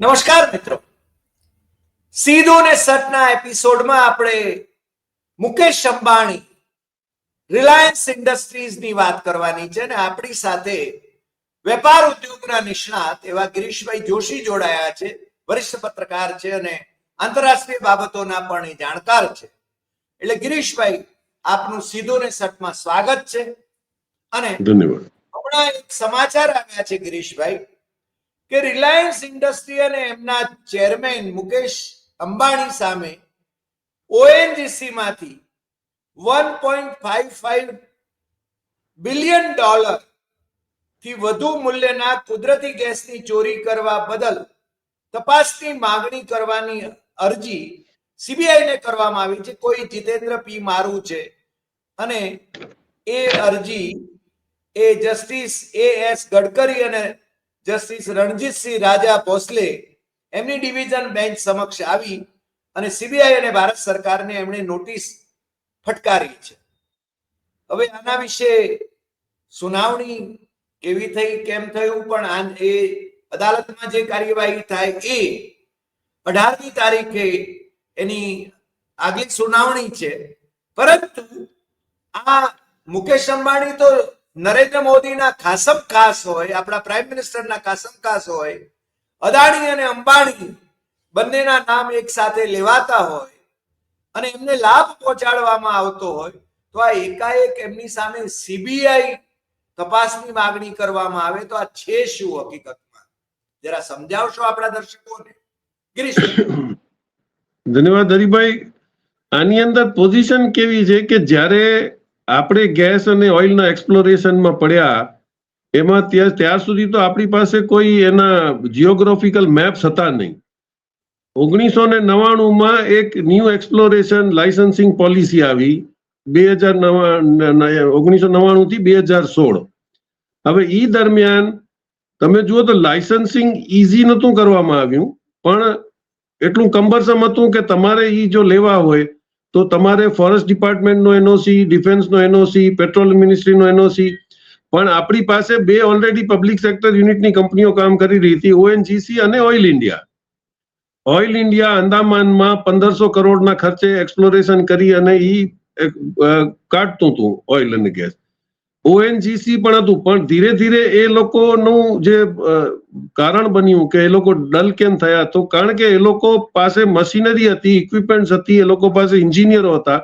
નમસ્કાર મિત્રો. સીધો ને સટના એપિસોડમાં આપણે મુકેશ અંબાણી રિલાયન્સ ઇન્ડસ્ટ્રીઝની વાત કરવાની છે ને આપણી સાથે વેપાર ઉદ્યોગના નિષ્ણાત એવા ગિરીશભાઈ જોશી જોડાયા છે વરિષ્ઠ પત્રકાર છે અને આંતરરાષ્ટ્રીય બાબતોના પણ એ જાણકાર છે. એટલે ગિરીશભાઈ આપનું સીધો ને સટમાં સ્વાગત છે. અને ધન્યવાદ. હમણાં એક સમાચાર આવ્યા છે ગિરીશભાઈ. કે રિલાયન્સ ઇન્ડસ્ટ્રી અને એમના ચેરમેન મુકેશ અંબાણી સામે ઓએનજીસી માંથી one point five five billion ડોલરથી વધુ મૂલ્યના કુદરતી ગેસની ચોરી કરવા બદલ તપાસની માંગણી કરવાની અરજી સીબીઆઈ ને કરવામાં આવી છે. કોઈ જીતેન્દ્ર પી મારું છે. અને એ અરજી એ જસ્ટિસ એ એસ ગડકરી અને જસ્ટિસ રણજીતસિંહ રાજા ભોસલે એમની ડિવિઝન બેન્ચ સમક્ષ આવી અને સીબીઆઈ અને ભારત સરકારને એમણે નોટિસ ફટકારી છે. હવે આના વિશે સુનાવણી કેવી થઈ, કેમ થયું, પણ એ અદાલતમાં જે કાર્યવાહી થાય એ અઢારમી તારીખે એની આગલી સુનાવણી છે. પરંતુ આ મુકેશ અંબાણી તો નરેન્દ્ર મોદીના ખાસમ ખાસ હોય, આપણા પ્રાઇમ મિનિસ્ટરના ખાસમ ખાસ હોય, અદાણી અને અંબાણી બંનેના નામ એક સાથે લેવાતા હોય અને એમને લાભ પહોંચાડવામાં આવતો હોય, તો આ એકાએક એમની સામે સીબીઆઈ તપાસની માગણી કરવામાં આવે, તો આ છે શું હકીકતમાં? જરા સમજાવશો આપણા દર્શકોને? ગિરીશ. ધન્યવાદ હરિભાઈ. આની અંદર પોઝિશન કેવી છે કે જ્યારે આપણે ગેસ અને ઓઇલના એક્સપ્લોરેશનમાં પડ્યા, એમાં ત્યાં ત્યાર સુધી તો આપણી પાસે કોઈ એના જીઓગ્રાફિકલ મેપ્સ હતા નહીં. ઓગણીસો ને નવ્વાણુંમાં એક ન્યૂ એક્સપ્લોરેશન લાયસન્સિંગ પોલિસી આવી, બે હજાર ઓગણીસો નવ્વાણું થી બે હજાર સોળ. હવે એ દરમિયાન, તમે જુઓ તો લાયસન્સિંગ ઈઝી નહોતું કરવામાં આવ્યું, પણ એટલું કમ્બરસમ હતું કે તમારે એ જો લેવા હોય તો તમારે ફોરેસ્ટ ડિપાર્ટમેન્ટનો એનઓસી ડિફેન્સનો એનઓસી પેટ્રોલ મિનિસ્ટ્રીનો એનઓસી પણ આપણી પાસે બે ઓલરેડી પબ્લિક સેક્ટર યુનિટની કંપનીઓ કામ કરી રહી હતી ઓએનજીસી અને ઓઇલ ઇન્ડિયા ઓઇલ ઇન્ડિયા અંદામાનમાં પંદરસો કરોડના ખર્ચે એક્સપ્લોરેશન કરી અને એ કાઢતું હતું ઓઇલ અને ગેસ ઓએનજીસી પણ હતું, પણ ધીરે ધીરે એ લોકોનું જે કારણ બન્યું કે એ લોકો ડલ કેમ થયા? તો કારણ કે એ લોકો પાસે મશીનરી હતી ઇક્વિપમેન્ટ હતી, એ લોકો પાસે ઇન્જિનિયરો હતા,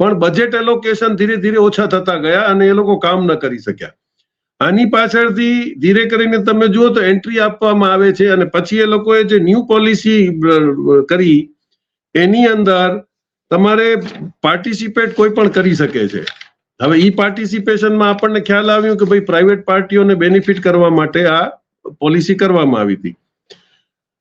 પણ બજેટ એલોકેશન ધીરે ધીરે ઓછા થતા ગયા અને એ લોકો કામ ન કરી શક્યા. આની પાછળથી ધીરે કરીને તમે જુઓ તો એન્ટ્રી આપવામાં આવે છે અને પછી એ લોકોએ જે ન્યૂ પોલિસી કરી, એની અંદર તમારે પાર્ટિસિપેટ કોઈ પણ કરી શકે છે. હવે ઈ પાર્ટિસિપેશનમાં આપણને ખ્યાલ આવ્યું કે ભાઈ પ્રાઇવેટ પાર્ટીઓને બેનિફિટ કરવા માટે આ પોલિસી કરવામાં આવી હતી.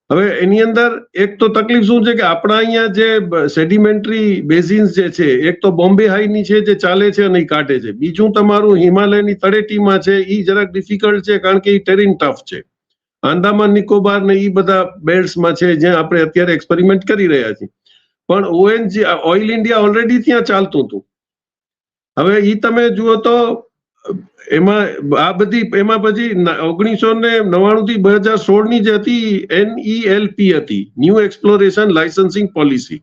હવે એની અંદર એક તો તકલીફ શું છે કે આપણા અહીંયા જે સેડિમેન્ટરી બેઝિન્સ જે છે, એક તો બોમ્બે હાઈની છે જે ચાલે છે અને એ કાઢે છે. બીજું તમારું હિમાલયની તળેટીમાં છે એ જરાક ડિફિકલ્ટ છે કારણ કે એ ટેરિન ટફ છે. આંદામાન, નિકોબાર ને એ બધા બેલ્ટ્સમાં છે જ્યાં આપણે અત્યારે એક્સપેરિમેન્ટ કરી રહ્યા છીએ. પણ ઓએનજી ઓઇલ ઇન્ડિયા ઓલરેડી ત્યાં ચાલતું હતું. હવે એ તમે જુઓ તો, એમાં, આ બધી, એમાં પછી ઓગણીસો ને નવ્વાણું થી બે હજાર સોળની જે હતી એનઈએલપી હતી ન્યૂ એક્સપ્લોરેશન લાયસન્સિંગ પોલિસી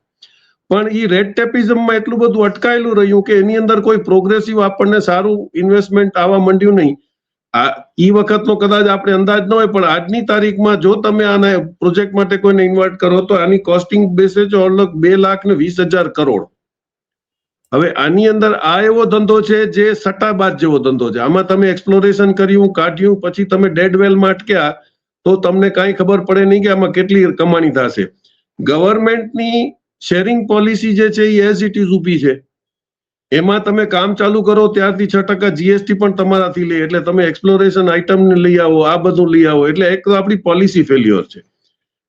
પણ એ રેડ ટેપિઝમમાં એટલું બધું અટકાયેલું રહ્યું કે એની અંદર કોઈ પ્રોગ્રેસિવ આપણને સારું ઇન્વેસ્ટમેન્ટ આવવા માંડ્યું નહીં. આ, ઈ વખતનો કદાચ આપણે અંદાજ ન હોય, પણ આજની તારીખમાં જો તમે આને પ્રોજેક્ટ માટે કોઈને ઇન્વાઇટ કરો, તો આની કોસ્ટિંગ બેસે છે ઓલગ બે લાખ ને વીસ હજાર કરોડ. હવે આની અંદર આ એવો ધંધો છે જે સટ્ટાબાજ જેવો ધંધો છે. આમાં તમે એક્સપ્લોરેશન કર્યું, કાઢ્યું, પછી તમે ડેડ વેલમાં અટક્યા તો તમને કાંઈ ખબર પડે નહીં કે આમાં કેટલી કમાણી થશે. ગવર્મેન્ટની શેરિંગ પોલિસી જે છે એ એઝ ઇટ ઇઝ ઊભી છે. એમાં તમે કામ ચાલુ કરો ત્યારથી છ ટકા જીએસટી પણ તમારાથી લે, એટલે તમે એક્સપ્લોરેશન આઇટમ લઈ આવો, આ બધું લઈ આવો, એટલે એક તો આપણી પોલિસી ફેલ્યોર છે.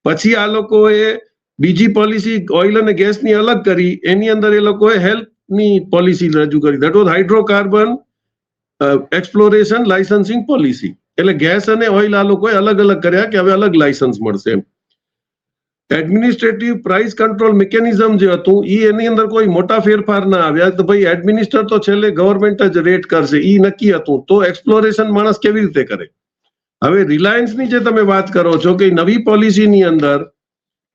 પછી આ લોકોએ બીજી પોલિસી ઓઇલ અને ગેસની અલગ કરી, એની અંદર એ લોકોએ હેલ્થ ની પોલિસી રજૂ કરી that was hydrocarbon exploration licensing policy એટલે ગેસ અને ઓઇલ આ લોકોએ અલગ અલગ કર્યા કે હવે અલગ લાયસન્સ મળશે એડમિનિસ્ટ્રેટિવ પ્રાઇસ કંટ્રોલ મિકેનિઝમ જે હતું એ એની અંદર કોઈ મોટા ફેરફાર ના આવ્યા. તો ભાઈ એડમિનિસ્ટર તો છેલ્લે ગવર્મેન્ટ જ રેટ કરશે એ નક્કી હતું. તો એક્સપ્લોરેશન માણસ કેવી રીતે કરે? હવે રિલાયન્સની જે તમે વાત કરો છો કે નવી પોલિસીની અંદર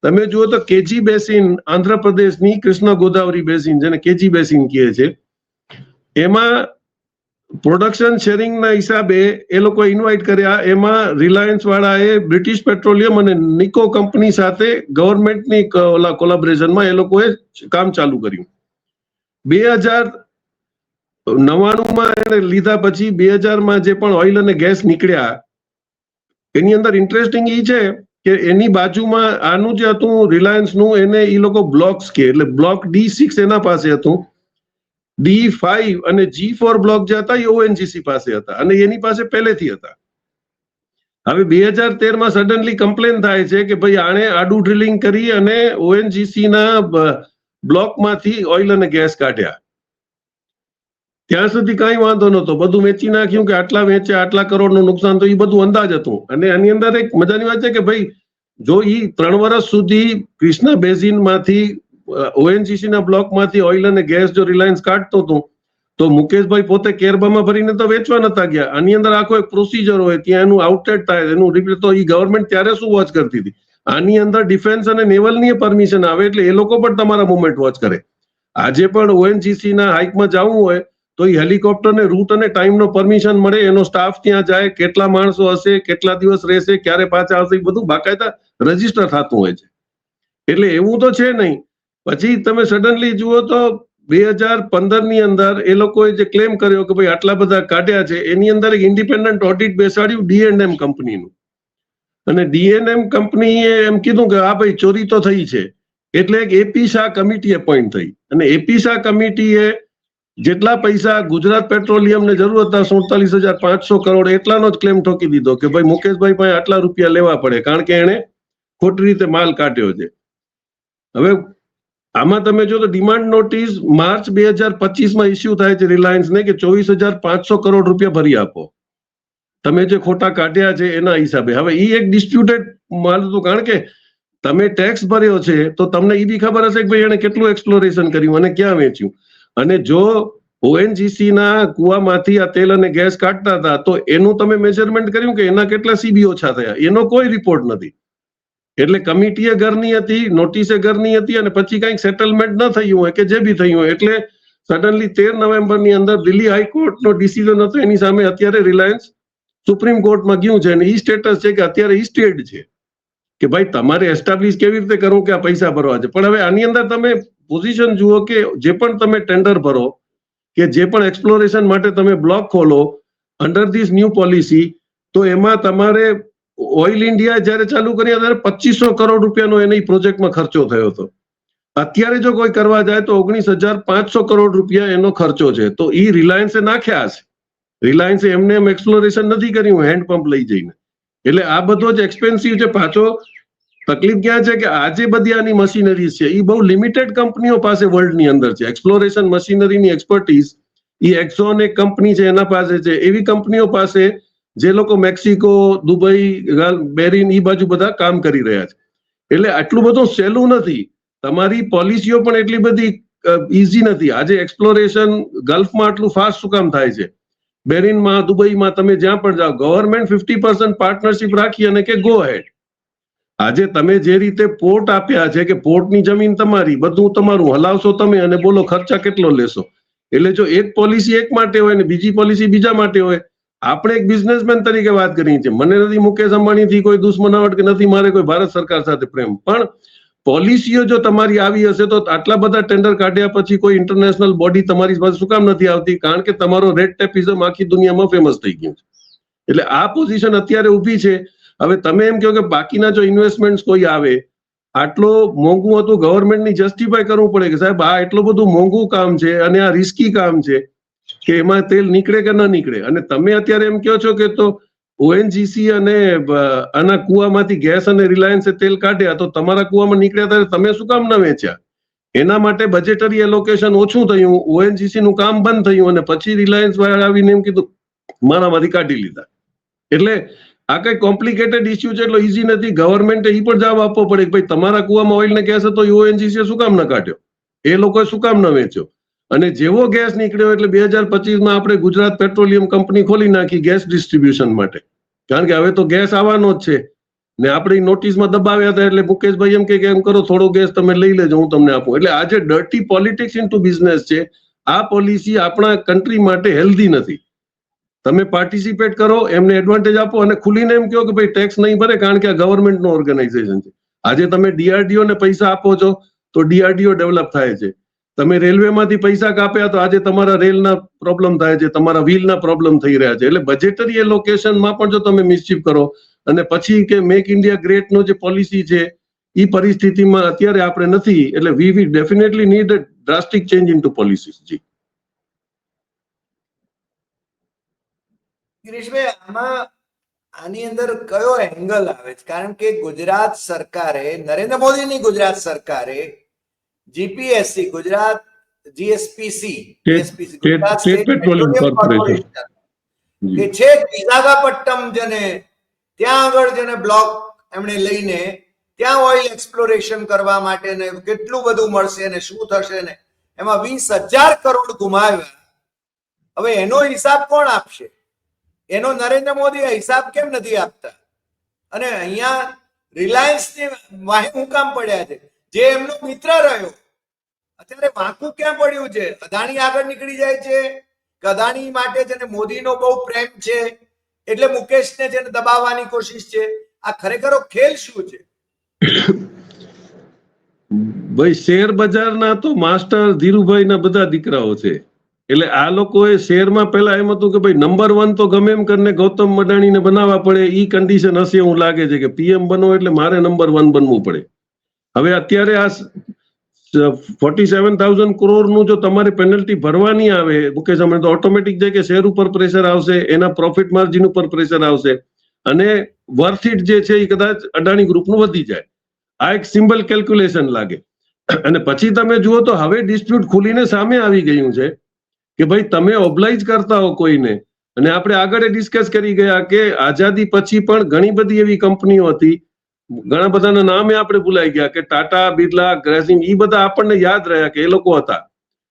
તમે જુઓ તો કેજી બેસિન આંધ્રપ્રદેશની કૃષ્ણ ગોદાવરી બેસિન, જેને કેજી બેસિન કહે છે, એમાં પ્રોડક્શન શેરિંગના હિસાબે એ લોકો ઇન્વાઇટ કર્યા. એમાં રિલાયન્સ વાળાએ બ્રિટિશ પેટ્રોલિયમ અને નિકો કંપની સાથે ગવર્મેન્ટની ઓલા કોલાબોરેશનમાં એ લોકોએ કામ ચાલુ કર્યું. બે હજાર નવાણુંમાં એને લીધા પછી બે હજારમાં જે પણ ઓઇલ અને ગેસ નીકળ્યા, એની અંદર ઇન્ટરેસ્ટિંગ એ છે કે એની બાજુમાં આનું જે હતું રિલાયન્સનું, એને એ લોકો બ્લોક્સ કે, એટલે બ્લોક ડી સિક્સ એના પાસે હતું. ડી ફાઈવ અને જી ફોર બ્લોક જે હતા એ ઓએનજીસી પાસે હતા અને એની પાસે પહેલેથી હતા. હવે બે હજાર તેરમાં સડનલી કમ્પ્લેન થાય છે કે ભાઈ આણે આડું ડ્રિલિંગ કરી અને ઓએનજીસી ના બ્લોકમાંથી ઓઇલ અને ગેસ કાઢ્યા. ત્યાં સુધી કઈ વાંધો નતો બધું વેચી નાખ્યું કે આટલા વેચે, આટલા કરોડનું નુકસાન તો એ બધું અંદાજ હતું. અને આની અંદર એક મજાની વાત છે કે ભાઈ, જો ઈ ત્રણ વર્ષ સુધી ક્રિષ્ના બેઝિનમાંથી ઓએનજીસી ના બ્લોકમાંથી ઓઇલ અને ગેસ જો રિલાયન્સ કાઢતો હતો, તો મુકેશભાઈ પોતે કેરબામાં ભરીને તો વેચવા નતા ગયા. આની અંદર આખો એક પ્રોસિજર હોય, ત્યાં એનું આઉટલેટ થાય, એનું રિપીટ તો ઈ ગવર્મેન્ટ ત્યારે શું વોચ કરતી હતી? આની અંદર ડિફેન્સ અને નેવલની પરમિશન આવે એટલે એ લોકો પણ તમારા મુવમેન્ટ વોચ કરે. આજે પણ ઓએનજીસી ના હાઇકમાં જવું હોય તો એ હેલિકોપ્ટરને રૂટ અને ટાઈમનો પરમિશન મળે, એનો સ્ટાફ ત્યાં જાય, કેટલા માણસો હશે, કેટલા દિવસ રહેશે, ક્યારે પાછા આવશે એ બધું બાકાયદા રજિસ્ટર થતું હોય છે. એટલે એવું તો છે નહીં. પછી તમે સડનલી જુઓ તો બે હજાર પંદરની અંદર એ લોકોએ જે ક્લેમ કર્યો કે ભાઈ આટલા બધા કાઢ્યા છે, એની અંદર એક ઇન્ડિપેન્ડન્ટ ઓડિટ બેસાડ્યું ડીએનએમ કંપનીનું. અને ડીએનએમ કંપનીએ એમ કીધું કે આ ભાઈ ચોરી તો થઈ છે. એટલે એક એપી શાહ કમિટી એપોઇન્ટ થઈ. અને એપી શાહ કમિટીએ જેટલા પૈસા ગુજરાત પેટ્રોલિયમને જરૂર હતા સુડતાલીસ હજાર પાંચસો કરોડ એટલાનો જ ક્લેમ ઠોકી દીધો કે ભાઈ મુકેશભાઈ પાસે આટલા રૂપિયા લેવા પડે, કારણ કે એણે ખોટી રીતે માલ કાઢ્યો છે. હવે આમાં તમે જો તો ડિમાન્ડ નોટિસ માર્ચ બે હજાર પચીસમાં ઇસ્યુ થાય છે રિલાયન્સને કે ચોવીસ હજાર પાંચસો કરોડ રૂપિયા ભરી આપો. તમે જે ખોટા કાઢ્યા છે એના હિસાબે. હવે એ એક ડિસ્પ્યુટેડ માલ હતું, કારણ કે તમે ટેક્સ ભર્યો છે તો તમને એ બી ખબર હશે કે ભાઈ એને કેટલું એક્સપ્લોરેશન કર્યું અને ક્યાં વેચ્યું. અને જો ઓએનજીસી ના કુવામાંથી આ તેલ અને ગેસ કાઢતા હતા, તો એનું તમે મેજરમેન્ટ કર્યું કે એના કેટલા સીબી ઓછા થયા? એનો કોઈ રિપોર્ટ નથી. એટલે કમિટીએ ઘરની હતી નોટિસે ઘરની હતી અને પછી કંઈક સેટલમેન્ટ ન થયું હોય કે જે બી થયું હોય, એટલે સડનલી તેર નવેમ્બરની અંદર દિલ્હી હાઈકોર્ટનો ડિસિઝન હતો, એની સામે અત્યારે રિલાયન્સ સુપ્રીમ કોર્ટમાં ગયું છે અને ઈ સ્ટેટસ છે કે અત્યારે ઈ સ્ટેડ છે. કે ભાઈ તમારે એસ્ટાબ્લિશ કેવી રીતે કરવું કે આ પૈસા ભરવા છે? પણ હવે આની અંદર તમે પોઝિશન જુઓ કે જે પણ તમે ટેન્ડર ભરો, કે જે પણ એક્સપ્લોરેશન માટે તમે બ્લોક ખોલો અંડર ધીસ ન્યૂ પોલિસી તો એમાં તમારે ઓઇલ ઇન્ડિયા જ્યારે ચાલુ કર્યા ત્યારે પચીસો કરોડ રૂપિયાનો એની પ્રોજેક્ટમાં ખર્ચો થયો હતો. અત્યારે જો કોઈ કરવા જાય તો ઓગણીસ હજાર પાંચસો કરોડ રૂપિયા એનો ખર્ચો છે. તો એ રિલાયન્સે નાખ્યા છે રિલાયન્સે એમને એમ એક્સપ્લોરેશન નથી કર્યું, હેન્ડ પંપ લઈ જઈને. એટલે આ બધો જ એક્સપેન્સિવ છે. પાછો તકલીફ ક્યાં છે કે આજે બધી આની મશીનરી છે એ બહુ લિમિટેડ કંપનીઓ પાસે વર્લ્ડની અંદર છે. એક્સપ્લોરેશન મશીનરીની એક્સપર્ટીઝ એ એક્ઝોન એક કંપની છે, એના પાસે છે. એવી કંપનીઓ પાસે જે લોકો મેક્સિકો, દુબઈ બેરિન એ બાજુ બધા કામ કરી રહ્યા છે. એટલે આટલું બધું સહેલું નથી. તમારી પોલિસીઓ પણ એટલી બધી ઈઝી નથી. આજે એક્સપ્લોરેશન ગલ્ફમાં આટલું ફાસ્ટ શું કામ થાય છે? બેરિનમાં, દુબઈમાં તમે જ્યાં પણ જાઓ ગવર્મેન્ટ ફિફ્ટી પર્સન્ટ પાર્ટનરશિપ રાખી અને કે ગો હેડ આજે તમે જે રીતે પોર્ટ આપ્યા છે કે પોર્ટની જમીન તમારી, બધું તમારું, હલાવશો તમે અને બોલો ખર્ચા કેટલો લેશો? એટલે જો એક પોલિસી એક માટે હોય ને બીજી પોલિસી બીજા માટે હોય, આપણે એક બિઝનેસમેન તરીકે વાત કરી છે મને નથી મુકેશ અંબાણીથી કોઈ દુશ્મનાવટ કે નથી મારે કોઈ ભારત સરકાર સાથે પ્રેમ. પણ પોલિસીઓ જો તમારી આવી હશે તો આટલા બધા ટેન્ડર કાઢ્યા પછી કોઈ ઇન્ટરનેશનલ બોડી તમારી પાસે શું કામ નથી આવતી? કારણ કે તમારો રેડ ટેપિઝમ આખી દુનિયામાં ફેમસ થઈ ગયું છે. એટલે આ પોઝિશન અત્યારે ઊભી છે. હવે તમે એમ કહો કે બાકીના જો ઇન્વેસ્ટમેન્ટ કોઈ આવે, આટલો મોંઘું હતું ગવર્મેન્ટની જસ્ટિફાય કરવું પડે કે સાહેબ, આ એટલું બધું મોંઘું કામ છે અને આ રિસ્કી કામ છે કે એમાં તેલ નીકળે કે ન નીકળે? અને તમે અત્યારે એમ કહો છો કે તો ઓએનજીસી અને આના કુવામાંથી ગેસ અને રિલાયન્સે તેલ કાઢ્યા તો તમારા કુવામાં નીકળ્યા ત્યારે તમે શું કામ ન વેચ્યા? એના માટે બજેટરી એલોકેશન ઓછું થયું ઓએનજીસી નું કામ બંધ થયું અને પછી રિલાયન્સ વાળા આવીને એમ કીધું, મારામાંથી કાઢી લીધા. એટલે આ કઈ કોમ્પ્લિકેટેડ ઇસ્યુ છે એટલો ઈઝી નથી. ગવર્મેન્ટે એ પણ જવાબ આપવો પડે કે ભાઈ તમારા કુવામાં ઓઇલ ને ગેસ હતો ઓએનજીસી શું કામ ન કાઢ્યો? એ લોકોએ શું કામ ન વેચ્યો? અને જેવો ગેસ નીકળ્યો એટલે બે હજાર પચીસમાં આપણે ગુજરાત પેટ્રોલિયમ કંપની ખોલી નાખી ગેસ ડિસ્ટ્રીબ્યુશન માટે. કારણ કે હવે તો ગેસ આવવાનો જ છે. ને આપણે નોટિસમાં દબાવ્યા હતા એટલે મુકેશભાઈ એમ કે એમ કરો, થોડો ગેસ તમે લઈ લેજો, હું તમને આપું. એટલે આ જે dirty politics into business છે. આ પોલિસી આપણા કન્ટ્રી માટે હેલ્ધી નથી. તમે પાર્ટિસિપેટ કરો, એમને એડવાન્ટેજ આપો અને ખુલીને એમ કહો કે ભાઈ ટેક્સ નહીં ભરે કારણ કે આ ગવર્મેન્ટનું ઓર્ગેનાઇઝેશન છે. આજે તમે ડીઆરડીઓ ને પૈસા આપો છો, તો ડીઆરડીઓ ડેવલપ થાય છે. તમે રેલવેમાંથી પૈસા કાપ્યા તો આજે તમારા રેલના પ્રોબ્લેમ થાય છે, તમારા વ્હીલના પ્રોબ્લેમ થઈ રહ્યા છે. એટલે બજેટરી એલોકેશનમાં પણ જો તમે મિસચીફ કરો અને પછી કે મેક ઇન્ડિયા ગ્રેટનો જે પોલિસી છે એ પરિસ્થિતિમાં અત્યારે આપણે નથી. એટલે we we definitely need drastic change into policies ji. Girishbhai આમાં આની અંદર કયો એંગલ આવે છે? કારણ કે ગુજરાત સરકારે નરેન્દ્ર મોદીની ગુજરાત સરકારે જીપીએસસી ગુજરાત જીએસપીસી કે છે વિશાખાપટ્ટનમ જેને ત્યાં આગળ જેને બ્લોક એમણે લઈને ત્યાં ઓઇલ એક્સપ્લોરેશન કરવા માટે ને કેટલું બધું મળશે ને શું થશે ને એમાં વીસ હજાર કરોડ ગુમાવ્યા. હવે એનો હિસાબ કોણ આપશે? એનો નરેન્દ્ર મોદી હિસાબ કેમ નથી આપતા? અને અહીંયા રિલાયન્સની વાહે હું પડ્યા છે. જે એમનો મિત્ર રહ્યો, અત્યારે વાંકું ક્યાં પડ્યું છે? અદાણી આગળ નીકળી જાય છે અદાણી માટે છે મોદીનો બહુ પ્રેમ છે, એટલે મુકેશને છે ને દબાવવાની કોશિશ છે, આ ખરેખર ખેલ શું છે? ભાઈ, શેર બજારના તો માસ્ટર ધીરુભાઈ ના બધા દીકરાઓ છે. એટલે આ લોકોએ શેરમાં પહેલા એમ હતું કે ભાઈ નંબર વન તો ગમે એમ કરીને ગૌતમ અદાણીને બનાવવા પડે, ઈ કન્ડિશન હશે એવું લાગે છે કે પીએમ બનો એટલે મારે નંબર વન બનવું પડે. હવે અત્યારે આ ફોર્ટી સેવન થાઉઝન્ડ કરોડનું જો તમારે પેનલ્ટી ભરવાની આવે, મુકેશ અંબાણી તો ઓટોમેટિક છે કે શેર ઉપર પ્રેશર આવશે, એના પ્રોફિટ માર્જિન ઉપર પ્રેશર આવશે, અને વર્થ ઇટ જે છે એ કદાચ અદાણી ગ્રુપનું વધી જાય. આ એક સિમ્બલ કેલ્ક્યુલેશન લાગે. અને પછી તમે જુઓ તો હવે ડિસ્પ્યુટ ખુલીને સામે આવી ગયું છે. કે ભાઈ તમે ઓબ્લાઇજ કરતા હો કોઈને. અને આપણે આગળ ડિસ્કસ કરી ગયા કે આઝાદી પછી પણ ઘણી બધી એવી કંપનીઓ હતી. ઘણા બધાના નામે આપણે ભૂલાઈ ગયા કે ટાટા, બિરલા ગ્રેસિંગ એ બધા આપણને યાદ રહ્યા કે એ લોકો હતા.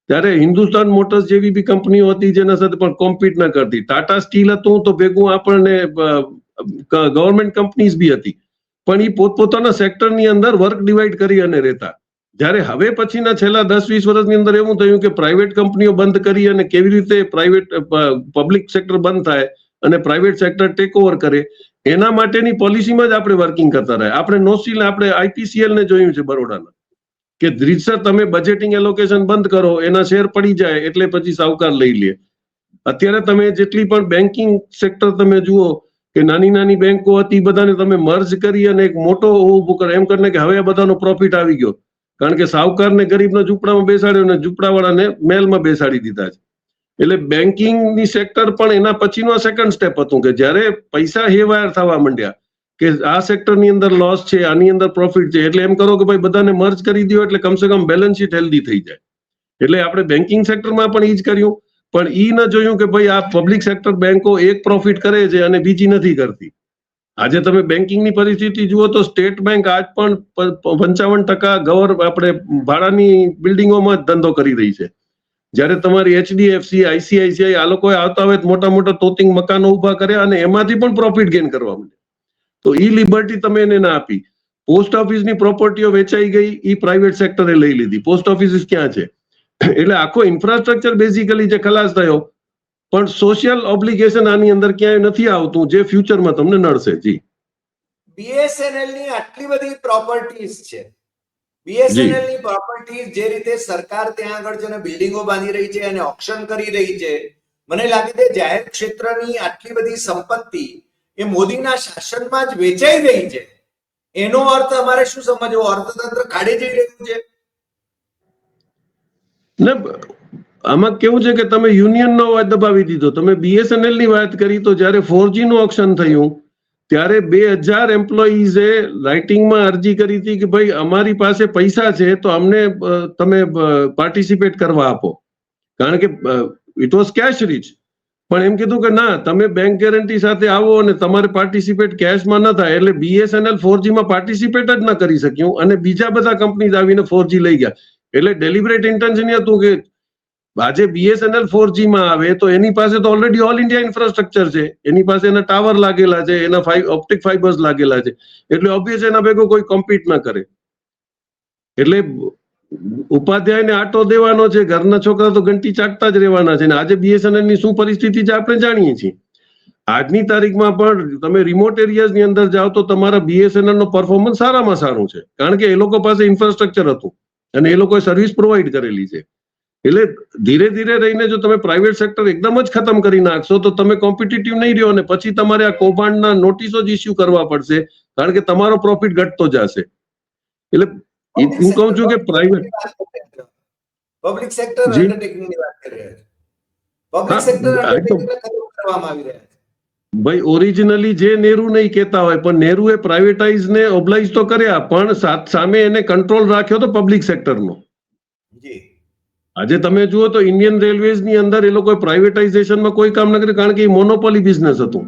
ત્યારે હિન્દુસ્તાન મોટર્સ જેવી બી કંપનીઓ હતી જેના સાથે પણ કોમ્પીટ ન કરતી. ટાટા સ્ટીલ હતું તો ભેગું આપણને ગવર્મેન્ટ કંપનીઝ બી હતી. પણ એ પોતપોતાના સેક્ટરની અંદર વર્ક ડિવાઈડ કરી અને રહેતા. જ્યારે હવે પછીના છેલ્લા દસ, વીસ વર્ષની અંદર એવું થયું કે પ્રાઇવેટ કંપનીઓ બંધ કરી અને કેવી રીતે પ્રાઇવેટ પબ્લિક સેક્ટર બંધ થાય અને પ્રાઇવેટ સેક્ટર ટેક ઓવર કરે, એના માટેની પોલિસીમાં જ આપણે વર્કિંગ કરતા રહ્યા. આપણે નોસીલ, આપણે આઈપીસીએલ ને જોયું છે બરોડાના, કે રીતસર તમે બજેટિંગ એલોકેશન બંધ કરો, એના શેર પડી જાય, એટલે પછી સાવકાર લઈ લે. અત્યારે તમે જેટલી પણ બેન્કિંગ સેક્ટર તમે જુઓ, કે નાની નાની બેંકો હતી બધાને તમે મર્જ કરી અને એક મોટો ઊભો કરે, એમ કરીને કે હવે આ બધાનો પ્રોફિટ આવી ગયો. કારણ કે સાવકારને ગરીબના ઝૂંપડામાં બેસાડ્યો અને ઝૂંપડાવાળાને મેલમાં બેસાડી દીધા છે. એટલે બેન્કિંગની સેક્ટર પણ એના પછીનું આ સેકન્ડ સ્ટેપ હતું કે જ્યારે પૈસા હેવાયર થવા માંડ્યા કે આ સેક્ટરની અંદર લોસ છે, આની અંદર પ્રોફિટ છે, એટલે એમ કરો કે ભાઈ બધાને મર્જ કરી દો એટલે કમસે કમ બેલેન્સ શીટ હેલ્ધી થઈ જાય. એટલે આપણે બેન્કિંગ સેક્ટરમાં પણ એ જ કર્યું, પણ એ ન જોયું કે ભાઈ આ પબ્લિક સેક્ટર બેન્કો એક પ્રોફિટ કરે છે અને બીજી નથી કરતી. આજે તમે બેન્કિંગની પરિસ્થિતિ જુઓ તો સ્ટેટ બેંક આજ પણ પંચાવન ટકા ગવર આપણે ભાડાની બિલ્ડિંગોમાં જ ધંધો કરી રહી છે. જ્યારે તમારી એચડીએફસી, આઈસીઆઈસીઆઈ આ લોકોએ આવતા હોય મોટા મોટા તોતિંગ મકાનો ઊભા કર્યા અને એમાંથી પણ પ્રોફિટ ગેઇન કરવા માંડે તો ઈ લિબર્ટી તમે એને ના આપી. પોસ્ટ ઓફિસની પ્રોપર્ટીઓ વેચાઈ ગઈ, ઈ પ્રાઇવેટ સેક્ટરે લઈ લીધી. પોસ્ટ ઓફિસ ક્યાં છે? એટલે આખો ઇન્ફ્રાસ્ટ્રક્ચર બેઝિકલી જે ખલાસ થયો પણ સોશિયલ ઓબ્લિગેશન આની અંદર ક્યાંય નથી આવતું જે ફ્યુચરમાં તમને નડશે જી. બીએસએનએલની આટલી બધી પ્રોપર્ટીઝ છે. બીએસએનએલની પ્રોપર્ટીઝ જે રીતે સરકાર ત્યાં આગળ જેને બિલ્ડિંગો બાંધી રહી છે અને ઓક્શન કરી રહી છે મને લાગે છે જાહેર ક્ષેત્રની આટલી બધી સંપત્તિ એ મોદીના શાસનમાં જ વેચાઈ રહી છે. એનો અર્થ અમારે શું સમજવો? અર્થતંત્ર કાઢી જઈ રહ્યું છે. ને આમાં કેવું છે કે તમે યુનિયનનો અવાજ દબાવી દીધો. તમે બીએસએનએલની વાત કરી તો જ્યારે ફોરજી નું ઓપ્શન થયું, ત્યારે બે હજાર એમ્પ્લોઈઝે રાઇટિંગમાં અરજી કરી હતી કે ભાઈ અમારી પાસે પૈસા છે તો અમને તમે પાર્ટિસિપેટ કરવા આપો. કારણ કે ઇટ વોઝ કેશ રીચ પણ એમ કીધું કે ના, તમે બેંક ગેરંટી સાથે આવો અને તમારે પાર્ટિસિપેટ કેશમાં ન થાય એટલે બીએસએનએલ ફોરજીમાં પાર્ટિસિપેટ જ ન કરી શક્યું અને બીજા બધા કંપનીઝ આવીને ફોરજી લઈ ગયા. એટલે ડેલિબરેટ ઇન્ટેન્શન હતું કે આજે બીએસએનએલ ફોરમાં આવે તો એની પાસે તો ઓલરેડી ઓલ ઇન્ડિયા ઇન્ફ્રાસ્ટ્રક્ચર છે. એની પાસે એના ટાવર લાગેલા છે, એના ફાઈવ ઓપ્ટિક ફાઈબર્સ લાગેલા છે. એટલે ઓબ્વિયસ એના ભેગો કોઈ કોમ્પીટ ના કરે. એટલે ઉપાધ્યાયને આટો દેવાનો છે, ઘરના છોકરા તો ઘંટી ચાટતા જ રહેવાના છે. ને આજે બીએસએનએલની શું પરિસ્થિતિ છે આપણે જાણીએ છીએ. આજની તારીખમાં પણ તમે રિમોટ એરિયાઝની અંદર જાઓ તો તમારા બીએસએનએલ નો પરફોર્મન્સ સારામાં સારું છે. કારણ કે એ લોકો પાસે ઇન્ફ્રાસ્ટ્રક્ચર હતું. અને એ લોકોએ સર્વિસ પ્રોવાઈડ કરેલી છે. એટલે ધીરે ધીરે રહીને જો તમે પ્રાઇવેટ સેક્ટર એકદમ જ ખતમ કરી નાખશો તો તમે કોમ્પિટિટિવ નહીં રહ્યો અને પછી તમારે આ કૌભાંડના નોટિસો જ ઇસ્યુ કરવા પડશે કારણ કે તમારો પ્રોફિટ ઘટતો જશે. એટલે હું કહું છું કે પ્રાઇવેટ પબ્લિક સેક્ટર જી. વાત કરી રહ્યા છે. પબ્લિક સેક્ટર આ તો- અન્ડરટેકિંગ ખતમ કરવામાં આવી રહ્યા છે. ભાઈ ઓરિજિનલી જે નેહરુ નહીં કહેતા હોય પણ નેહરુએ પ્રાઇવેટાઇઝ ને ઓબ્લાઇઝ તો કર્યા પણ સાથ- સામે એને કંટ્રોલ રાખ્યો તો પબ્લિક સેક્ટરનો જી. આજે તમે જુઓ તો ઇન્ડિયન રેલવેઝની અંદર એ લોકોએ પ્રાઇવેટાઇઝેશનમાં કોઈ કામ ન કર્યું કારણ કે એ મોનોપોલી બિઝનેસ હતું.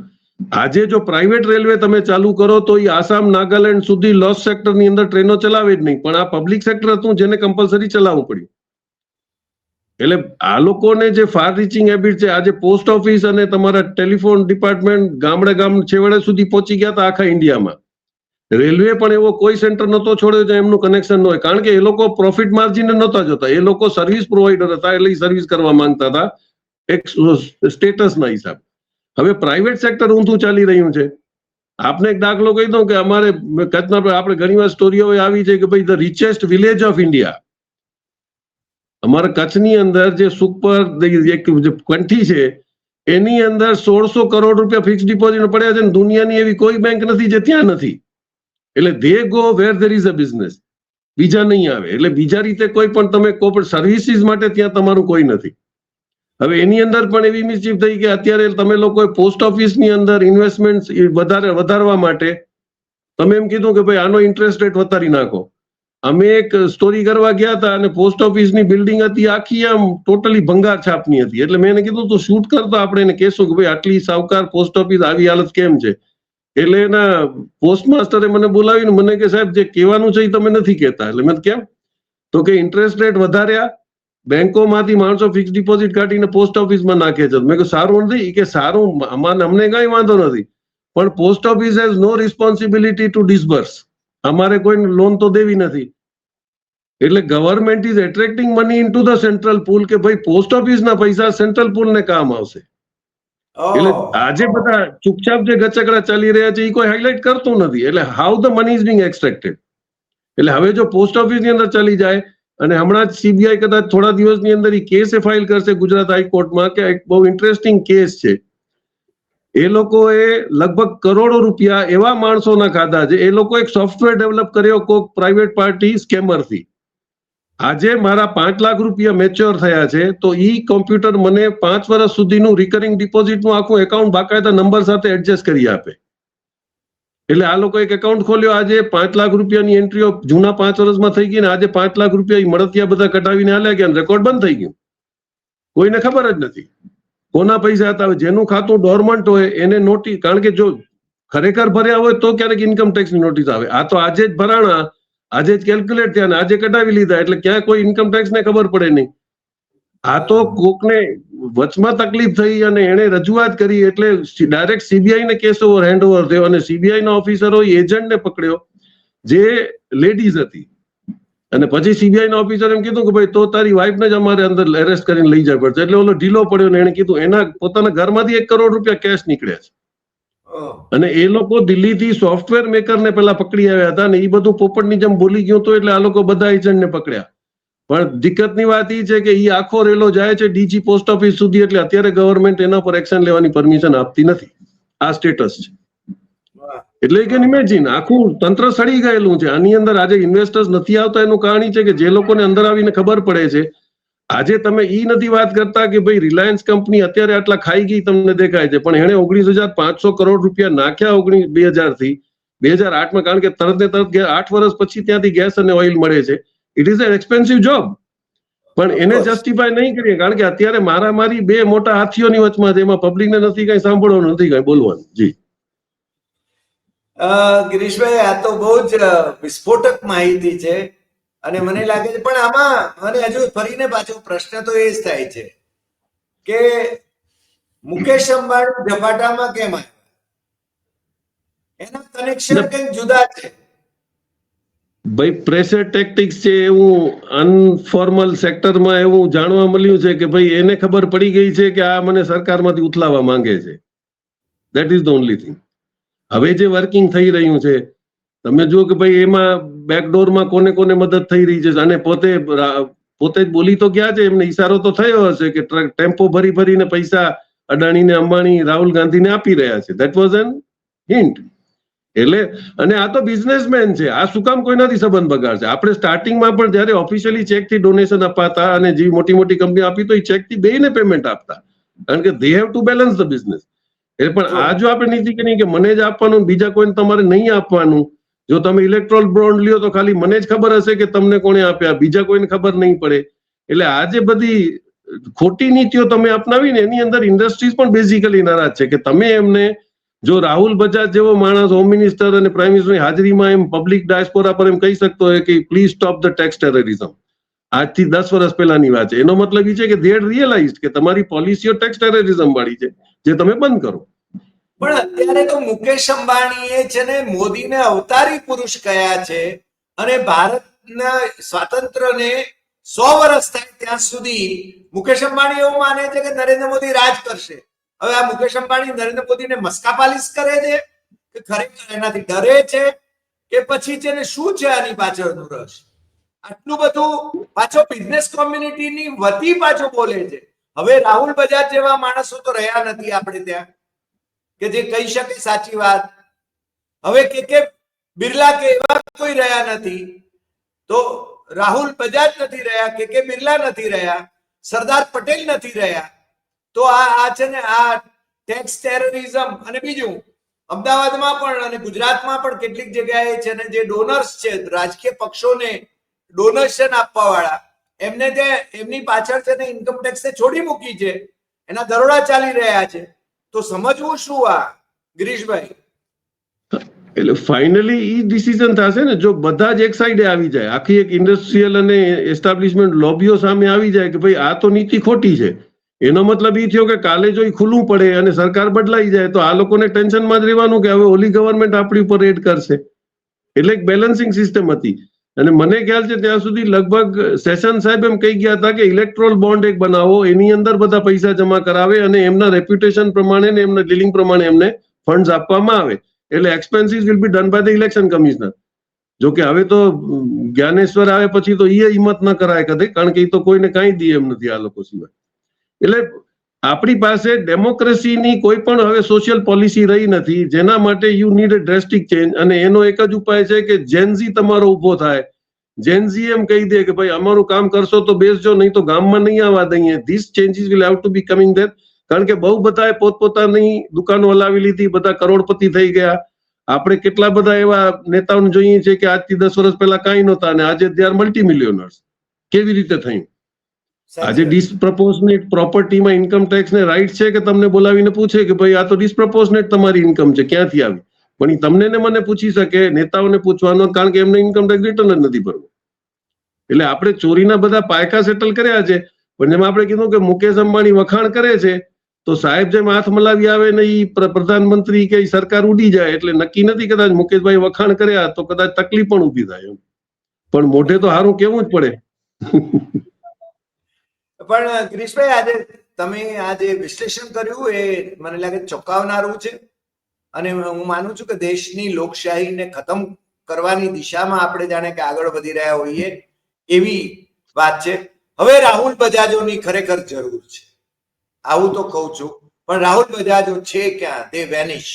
આજે જો પ્રાઇવેટ રેલવે તમે ચાલુ કરો તો એ આસામ, નાગાલેન્ડ સુધી લોસ સેક્ટરની અંદર ટ્રેનો ચલાવે જ નહીં. પણ આ પબ્લિક સેક્ટર હતું જેને કમ્પલસરી ચલાવવું પડ્યું. એટલે આ લોકોને જે ફાર રીચિંગ હેબિટ છે, આજે પોસ્ટ ઓફિસ અને તમારા ટેલિફોન ડિપાર્ટમેન્ટ ગામડે ગામ છેવાડે સુધી પહોંચી ગયા હતા આખા ઇન્ડિયામાં રેલવે પણ એવો કોઈ સેન્ટર નહોતો છોડ્યો જ્યાં એમનું કનેક્શન ન હોય. કારણ કે એ લોકો પ્રોફિટ માર્જિન નહોતા જોતા. એ લોકો સર્વિસ પ્રોવાઈડર હતા એટલે સર્વિસ કરવા માંગતા હતા. એક સ્ટેટસના હિસાબ. હવે પ્રાઇવેટ સેક્ટર ઊંધું ચાલી રહ્યું છે. આપને એક દાખલો કહી દઉં કે અમારે કચ્છના આપણે ઘણી વાર સ્ટોરીઓ આવી છે કે ભાઈ the richest village of India અમારા કચ્છની અંદર જે સુપર એક કંઠી છે, એની અંદર સોળસો કરોડ રૂપિયા ફિક્સ ડિપોઝિટ પડ્યા છે દુનિયાની એવી કોઈ બેંક નથી જે ત્યાં નથી. એટલે they go where there is a business બીજા નહીં આવે. એટલે બીજા રીતે કોઈ પણ તમે કોર્પોરેટ સર્વિસીસ માટે ત્યાં તમારું કોઈ નથી. હવે એની અંદર પણ એવી મિસ્ચીફ થઈ કે અત્યારે તમે લોકોએ પોસ્ટ ઓફિસની અંદર ઇન્વેસ્ટમેન્ટ વધારે વધારવા માટે તમે એમ કીધું કે ભાઈ આનો ઇન્ટરેસ્ટ રેટ વધારી નાખો. અમે એક સ્ટોરી કરવા ગયા હતા અને પોસ્ટ ઓફિસની બિલ્ડિંગ હતી આખી આમ ટોટલી ભંગાર છાપની હતી. એટલે મેં એને કીધું તું શૂટ કરતો આપણે એને કહેશું કે ભાઈ આટલી સાવકાર પોસ્ટ ઓફિસ આવી હાલત કેમ છે? એટલે એના પોસ્ટ માસ્ટરે મને બોલાવીને મને કે, સાહેબ, જે કહેવાનું છે એ તમે નથી કહેતા. એટલે મેં કેમ? તો કે ઇન્ટરેસ્ટ રેટ વધાર્યા, બેંકોમાંથી માણસો ફિક્સ ડિપોઝિટ કાઢીને પોસ્ટ ઓફિસમાં નાખે છે. મેં કહ્યું સારું નથી. કે, સારું અમારે અમને કઈ વાંધો નથી. પણ post office has no responsibility to disburse અમારે કોઈ લોન તો દેવી નથી. એટલે government is attracting money into the central pool કે, ભાઈ પોસ્ટ ઓફિસના પૈસા સેન્ટ્રલ પુલને કામ આવશે. એટલે આજે બધા ચૂપચાપ જે ગચકડા ચાલી રહ્યા છે એ કોઈ હાઇલાઇટ કરતું નથી. એટલે how the money is being extracted એટલે હવે જો પોસ્ટ ઓફિસની અંદર ચાલી જાય અને હમણાં જ સીબીઆઈ કદાચ થોડા દિવસની અંદર એ કેસ એ ફાઇલ કરશે ગુજરાત હાઈકોર્ટમાં કે એક બહુ ઇન્ટરેસ્ટિંગ કેસ છે. એ લોકોએ લગભગ કરોડો રૂપિયા એવા માણસોના ખાધા છે એ લોકો એક સોફ્ટવેર ડેવલપ કર્યો કોઈક પ્રાઇવેટ પાર્ટી સ્કેમરથી આજે મારા પાંચ લાખ રૂપિયા મેચ્યોર થયા છે, તો ઈ કોમ્પ્યુટર મને પાંચ વર્ષ સુધીનું રિકરિંગ ડિપોઝિટનું આખું એકાઉન્ટ બાકાયદા નંબર સાથે એડજસ્ટ કરી આપે. એટલે આ લોકો એક એકાઉન્ટ ખોલ્યો, આજે પાંચ લાખ રૂપિયાની એન્ટ્રીઓ જૂના પાંચ વર્ષમાં થઈ ગઈ ને આજે પાંચ લાખ રૂપિયા મળતિયા બધા કટાવીને હાલ્યા ગયા રેકોર્ડ બંધ થઈ ગયું. કોઈને ખબર જ નથી. કોના પૈસા હતા જેનું ખાતું ડોરમન્ટ હોય એને નોટિસ કારણ કે જો ખરેખર ભર્યા હોય તો ક્યારેક ઇન્કમ ટેક્સની નોટિસ આવે. આ તો આજે જ ભરાણા. આજે જ કેલ્ક્યુલેટ થયા ને આજે કઢાવી લીધા, એટલે ક્યાં કોઈ ઇન્કમ ટેક્સ ને ખબર પડે નહીં. આ તો કોકને વચમાં તકલીફ થઈ અને એને રજૂઆત કરી એટલે ડાયરેક્ટ સીબીઆઈ ને કેસ ઓવર હેન્ડ ઓવર થયો અને સીબીઆઈ ના ઓફિસરો એજન્ટ ને પકડ્યો, જે લેડીઝ હતી. અને પછી સીબીઆઈ ના ઓફિસર એમ કીધું કે ભાઈ તો તારી વાઈફ ને જ અમારે અંદર એરેસ્ટ કરીને લઈ જવા પડશે. એટલે ઓલો ઢીલો પડ્યો ને એને કીધું એના પોતાના ઘરમાંથી એક કરોડ રૂપિયા કેશ નીકળ્યા છે. અને એ લોકો દિલ્હીથી સોફ્ટવેર મેકરને પેલા પકડી આવ્યા હતા ને એ બધું પોપટની જેમ બોલી ગયું હતું એટલે આ લોકો બધા એજન્ટને પકડ્યા. પણ દિક્કતની વાત એ છે કે એ આખો રેલો જાય છે ડીજી પોસ્ટ ઓફિસ સુધી એટલે અત્યારે ગવર્મેન્ટ એના પર એક્શન લેવાની પરમિશન આપતી નથી. આ સ્ટેટસ છે. એટલે કે ઇમેજિન આખું તંત્ર સડી ગયેલું છે. આની અંદર આજે ઇન્વેસ્ટર્સ નથી આવતા એનું કારણ છે કે જે લોકોને અંદર આવીને ખબર પડે છે આજે તમે ઈ નથી વાત કરતા કે ભાઈ રિલાયન્સ કંપની અત્યારે આટલા ખાઈ ગઈ તમને દેખાય છે પણ એણે ઓગણીસ હજાર પાંચસો કરોડ રૂપિયા નાખ્યા ઓગણીસ બે હજારથી બે હજાર આઠમાં કારણ કે તરત ને તરત આઠ વર્ષ પછી ત્યાંથી ગેસ અને ઓઇલ મળે છે. It is an expensive job પણ એને. જસ્ટિફાય નહીં કરીએ કારણ કે અત્યારે મારા મારી બે મોટા હાથીઓની વચમાં છે એમાં પબ્લિકને નથી કઈ સાંભળવાનું નથી કઈ બોલવાનું. જી. ગિરીશભાઈ આ તો બહુ જ વિસ્ફોટક માહિતી છે. અને મને લાગે છે પણ આમાં મને હજુ ફરીને પાછો પ્રશ્ન તો એ જ થાય છે કે મુકેશ અંબાણી ઝપાટામાં કેમ આવ્યા? એના કનેક્શન કંઈક જુદા છે. ભાઈ પ્રેશર ટેક્ટિક્સ છે એવું અનફોર્મલ સેક્ટરમાં એવું જાણવા મળ્યું છે કે ભાઈ એને ખબર પડી ગઈ છે કે આ મને સરકારમાંથી ઉથલાવવા માંગે છે. That is the only thing હવે જે વર્કિંગ થઈ રહ્યું છે તમે જુઓ કે ભાઈ એમાં બેકડોરમાં કોને કોને મદદ થઈ રહી છે? અને પોતે પોતે જ બોલી તો ગયા છે, એમને ઈશારો તો થયો હશે કે ટેમ્પો ભરી ભરીને પૈસા અદાણીને, અંબાણી, રાહુલ ગાંધીને આપી રહ્યા છે. ધેટ વોઝ એન હિન્ટ એટલે, અને આ તો બિઝનેસમેન છે. આ શું કામ કોઈનાથી સંબંધ બગાડશે? આપણે સ્ટાર્ટિંગમાં પણ જ્યારે ઓફિશિયલી ચેકથી ડોનેશન અપાતા અને જે મોટી મોટી કંપની આપી, તો એ ચેકથી ને પેમેન્ટ આપતા. કારણ કે they have to balance the business એટલે પણ આ જો આપણે નીતિ કરીએ કે મને જ આપવાનું બીજા કોઈને તમારે નહીં આપવાનું જો તમે ઇલેક્ટ્રોલ બોન્ડ લ્યો તો ખાલી મને જ ખબર હશે કે તમને કોણે આપ્યા, બીજા કોઈને ખબર નહીં પડે. એટલે આ જે બધી ખોટી નીતિઓ તમે અપનાવીને એની અંદર ઇન્ડસ્ટ્રીઝ પણ બેઝિકલી નારાજ છે કે તમે એમને, જો રાહુલ બજાજ જેવો માણસ હોમ મિનિસ્ટર અને પ્રાઇમ મિનિસ્ટરની હાજરીમાં એમ પબ્લિક ડાયસ્પોરા પર એમ કહી શકતો હોય કે please stop the tax terrorism આજથી દસ વર્ષ પહેલાની વાત છે. એનો મતલબ એ છે કે ધેડ રિયલાઇઝ કે તમારી પોલિસીઓ ટેક્સ ટેરરિઝમ વાળી છે, જે તમે બંધ કરો. પણ અત્યારે તો મુકેશ અંબાણીએ છે ને મોદીને અવતારી પુરુષ કયા છે અને ભારતના સ્વાતંત્ર્યને સો વર્ષ થાય ત્યાં સુધી મુકેશ અંબાણી એવું માને છે કે નરેન્દ્ર મોદી રાજ કરશે. હવે આ મુકેશ અંબાણી નરેન્દ્ર મોદીને મસ્કા પાલિશ કરે છે કે ખરેખર એનાથી ડરે છે કે પછી છે ને શું છે આની પાછળનું રસ આટલું બધું પાછો બિઝનેસ કોમ્યુનિટીની વતી પાછો બોલે છે. હવે રાહુલ બજાજ જેવા માણસો તો રહ્યા નથી આપણે ત્યાં. કે જે કહી શકે સાચી વાત. હવે કે કે બિરલા કે એવા કોઈ રહ્યા નથી. તો રાહુલ બજાજ નથી રહ્યા, કે કે બિરલા નથી રહ્યા, સરદાર પટેલ નથી રહ્યા. તો આ આ છે ને, આ ટેક્સ ટેરરિઝમ અને બીજું. અમદાવાદમાં પણ અને ગુજરાતમાં પણ કેટલીક જગ્યાએ છે ને જે ડોનર્સ છે, રાજકીય પક્ષોને ડોનેશન આપવા વાળા એમને જે, એમની પાછળ છે ને ઇન્કમ ટેક્સ છોડી મૂકી છે. એના દરોડા ચાલી રહ્યા છે. તો સમજવું શું આ, ગિરીશભાઈ? એટલે ફાઇનલી ઈ ડિસિઝન થશે ને, જો બધા જ એક સાઈડે આવી જાય, આખી એક ઇન્ડસ્ટ્રીયલ અને એસ્ટાબ્લિશમેન્ટ લોબીઓ સામે આવી જાય કે ભાઈ આ તો નીતિ ખોટી છે. એનો મતલબ એ થયો કે કાલે જો ઈ ખુલ્લું પડે અને સરકાર બદલાઈ જાય, તો આ લોકોને ટેન્શનમાં જ રહેવાનું કે હવે ઓલી ગવર્મેન્ટ આપણી ઉપર રેડ કરશે. એટલે એક બેલેન્સિંગ સિસ્ટમ હતી. અને મને ખ્યાલ છે ત્યાં સુધી લગભગ સેશન સાહેબ એમ કહી ગયા હતા કે ઇલેક્ટ્રોલ બોન્ડ એક બનાવો, એની અંદર બધા પૈસા જમા કરાવે અને એમના રેપ્યુટેશન પ્રમાણે ને એમના ડીલિંગ પ્રમાણે એમને ફંડ્સ આપવામાં આવે. એટલે expenses will be done by the election commissioner જો કે હવે તો જ્ઞાનેશ્વર આવે પછી તો એ હિંમત ન કરાય કદે, કારણ કે એ તો કોઈને કાંઈ દે એમ નથી આ લોકો સિવાય. એટલે આપણી પાસે ડેમોક્રેસીની કોઈ પણ હવે સોશિયલ પોલિસી રહી નથી, જેના માટે you need a drastic change અને એનો એક જ ઉપાય છે કે જેનઝી તમારો ઊભો થાય. જેનઝી એમ કહી દે કે ભાઈ, અમારું કામ કરશો તો બેસજો નહીં તો ગામમાં નહીં આવવા દઈએ. This changes will have to be coming there કારણ કે બહુ બધાએ પોતપોતાની દુકાનો હલાવી લીધી, બધા કરોડપતિ થઈ ગયા. આપણે કેટલા બધા એવા નેતાઓને જોઈએ છે કે આજથી દસ વર્ષ પહેલા કાંઈ નહોતા અને આજે દે મલ્ટી મિલિયનર્સ કેવી રીતે થયું? આજે ડિસપ્રપોર્શનેટ પ્રોપર્ટીમાં ઇન્કમ ટેક્સ ને રાઈટ છે કે તમને બોલાવીને પૂછે કે ભાઈ આ તો ડિસપ્રપોર્શનેટ તમારી ઇન્કમ છે ક્યાંથી આવી? પણ એ તમને ને મને પૂછી શકે નેતાઓને પૂછવાનો કારણ કે એમને ઇન્કમ ટેક્સ રિટર્ન જ નથી ભરવું. એટલે આપણે ચોરીના બધા પાયકા સેટલ કર્યા છે પણ જેમ આપણે કીધું કે મુકેશ અંબાણી વખાણ કરે છે તો સાહેબ જેમ હાથ મલાવી આવે ને એ પ્રધાનમંત્રી કે સરકાર ઉડી જાય એટલે નક્કી નથી કદાચ મુકેશભાઈ વખાણ કર્યા તો કદાચ તકલીફ પણ ઊભી થાય એમ. પણ મોઢે તો હારું કેવું જ પડે. પણ ગિરીશભાઈ, આજે તમે આ જે વિશ્લેષણ કર્યું એ મને લાગે ચોંકાવનારું છે. અને હું માનું છું કે દેશની લોકશાહીને ખતમ કરવાની દિશામાં આપણે જાણે કે આગળ વધી રહ્યા હોઈએ એવી વાત છે. હવે રાહુલ બજાજોની ખરેખર જરૂર છે. આવું તો કહું છું. પણ રાહુલ બજાજો છે ક્યાં? તે વેનિશ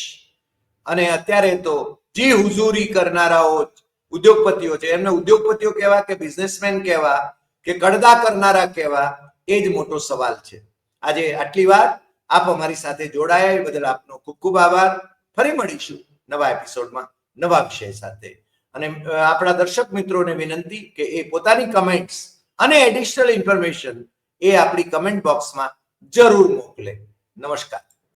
અને અત્યારે તો જી હુજુરી કરનારાઓ ઉદ્યોગપતિઓ છે. એમને ઉદ્યોગપતિઓ કહેવા કે બિઝનેસમેન કહેવા કે કડદા કરનારા કહેવા એ જ મોટો સવાલ છે. આજે આટલી વાત આપ અમારી સાથે જોડાયા. બદલ આપનો ખૂબ ખૂબ આભાર. ફરી મળીશું નવા એપિસોડમાં, નવા વિષય સાથે. અને આપણા દર્શક મિત્રોને વિનંતી કે એ પોતાની કમેન્ટ્સ અને એડિશનલ ઇન્ફોર્મેશન એ આપણી કમેન્ટ બોક્સમાં જરૂર મોકલે. નમસ્કાર.